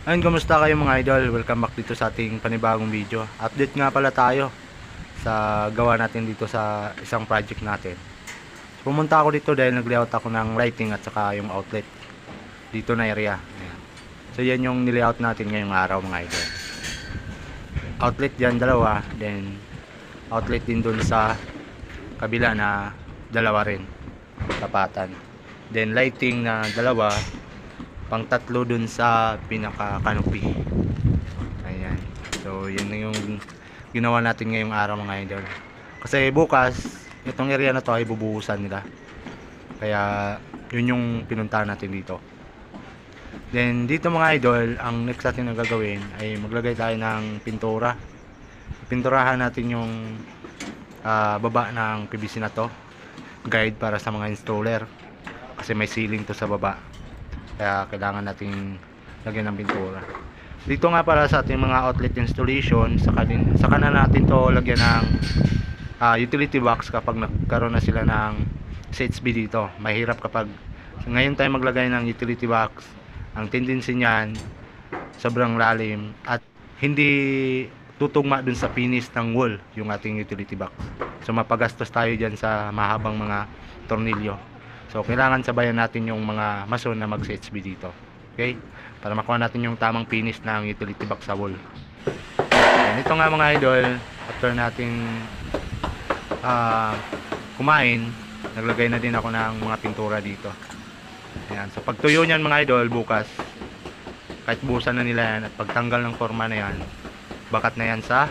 Ayun, kamusta kayo mga idol? Welcome back dito sa ating panibagong video. Update nga pala tayo sa gawa natin dito sa isang project natin. Pumunta ako dito dahil nag-layout ako ng lighting at saka yung outlet dito na area. So yan yung nilayout natin ngayong araw mga idol. Outlet dyan dalawa, then outlet din dun sa kabila na dalawa rin. Tapatan. Then lighting na dalawa, pang tatlo dun sa pinaka canopy. Ayan. So, yun na yung ginawa natin ngayong araw mga idol. Kasi bukas, itong area na to ay bubuhusan nila. Kaya, yun yung pinuntahan natin dito. Then, dito mga idol, ang next natin na gagawin ay maglagay tayo ng pintura. Pinturahan natin yung ah, baba ng PVC na to. Guide para sa mga installer. Kasi may ceiling to sa baba. Kaya kailangan nating lagyan ng pintura. Dito nga para sa ating mga outlet installation, saka, din, saka na natin to lagyan ng ah, utility box kapag nagkaroon na sila ng CHB dito. Mahirap kapag ngayon tayo maglagay ng utility box, ang tendency niyan sobrang lalim at hindi tutugma dun sa finish ng wall yung ating utility box. So mapagastos tayo dyan sa mahabang mga tornilyo. So, kailangan sabayan natin yung mga mason na mag-CHB dito. Okay? Para makuha natin yung tamang finish ng utility box sa wall. And ito nga mga idol, after nating ah, kumain, naglagay na din ako ng mga pintura dito. Ayan. So, pagtuyo niyan mga idol, bukas, kahit busan na nila yan at pagtanggal ng forma na yan, bakat na yan sa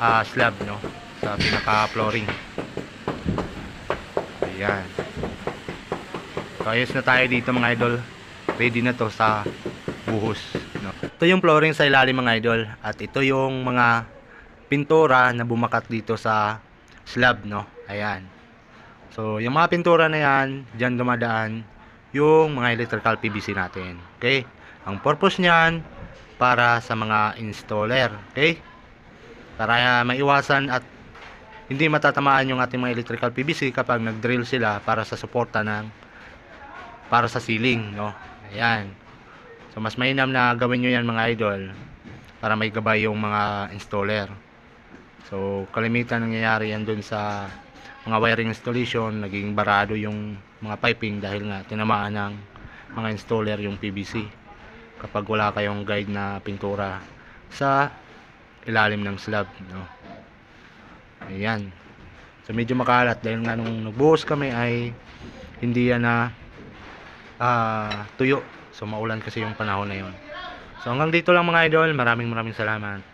ah, slab, no? Sa pinaka-flooring. Ayan. So, ayos na tayo dito mga idol. Ready na to sa buhos. No? Ito yung flooring sa ilalim mga idol. At ito yung mga pintura na bumakat dito sa slab. No? Ayan. So, yung mga pintura na yan, dyan dumadaan yung mga electrical PVC natin. Okay? Ang purpose niyan, para sa mga installer. Okay? Para maiwasan at hindi matatamaan yung ating mga electrical PVC kapag nag-drill sila para sa suporta ng para sa ceiling, no? Ayan. So, mas mainam na gawin nyo yan mga idol para may gabay yung mga installer. So, kalimitan nangyayari yan dun sa mga wiring installation, naging barado yung mga piping dahil nga tinamaan ng mga installer yung PVC kapag wala kayong guide na pintura sa ilalim ng slab, no? Ayan. So, medyo makalat dahil nga nung nagbuhos kami ay hindi yan na ah, tuyo. So maulan kasi yung panahon na yon. So hanggang dito lang mga idol. Maraming maraming salamat.